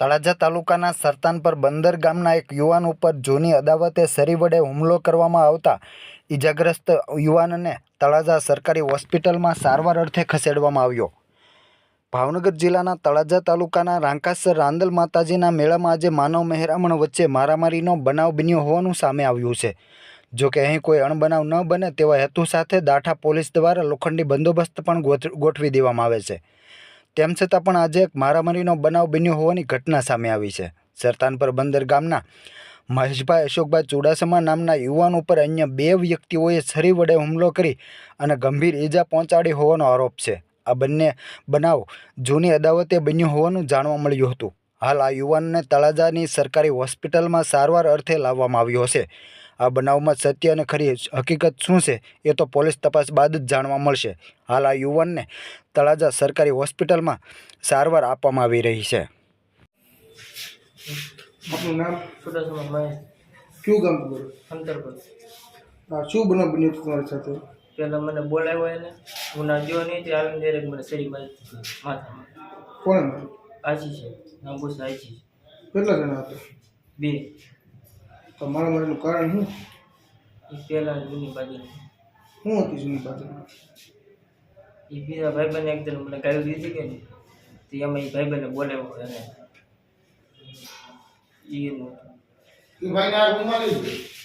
તળાજા તાલુકાના સરતાનપર બંદર ગામના એક યુવાન ઉપર જૂની અદાવતે સરી વડે હુમલો કરવામાં આવતા ઈજાગ્રસ્ત યુવાનને તળાજા સરકારી હોસ્પિટલમાં સારવાર અર્થે ખસેડવામાં આવ્યો. ભાવનગર જિલ્લાના તળાજા તાલુકાના રાંકાસર રાંદલ માતાજીના મેળામાં આજે માનવ મહેરામણ વચ્ચે મારામારીનો બનાવ બન્યો હોવાનું સામે આવ્યું છે. જો કે અહીં કોઈ અણબનાવ ન બને તેવા હેતુ સાથે દાઠા પોલીસ દ્વારા લોખંડી બંદોબસ્ત પણ ગોઠવી દેવામાં આવે છે. તેમ છતાં પણ આજે એક મારામારીનો બનાવ બન્યો હોવાની ઘટના સામે આવી છે. સરતાનપર બંદર ગામના મહેશભાઈ અશોકભાઈ ચુડાસમા નામના યુવાન ઉપર અન્ય બે વ્યક્તિઓએ છરી વડે હુમલો કરી અને ગંભીર ઈજા પહોંચાડી હોવાનો આરોપ છે. આ બંને બનાવ જૂની અદાવતે બન્યું હોવાનું જાણવા મળ્યું હતું. હાલ આ યુવાનને તળાજાની સરકારી હોસ્પિટલમાં સારવાર અર્થે લાવવામાં આવ્યો છે. આ બનાવમાં સત્ય અને ખરી હકીકત શું છે એ તો પોલીસ તપાસ બાદ જ જાણવા મળશે. હાલ આ યુવાનને તળાજા સરકારી હોસ્પિટલમાં સારવાર આપવામાં આવી રહી છે. આપનું નામ? સુરતમાં મહેશ. કયું ગામ બોલો અંતરપર. હા શું બનાવ બન્યું તમારી સાથે? પહેલાં મને બોલાવ્યો એને. હું ના જો નહીં તે આવીને direct મને સરી મારી માથામાં. કોણે માર્યું છે. નાંબુસ આછી છે. કેટલા જણા હતા? બે. તો મારા મારીનું કારણ શું? એ પહેલાં જૂની બાજુ શું હતું જૂની બાજુ એ બીજા ભાઈબંધને એક મને ગાડી દીધી કે તો એમાં એ ભાઈબંધને બોલાવ્યો એને. એ એનું હતું.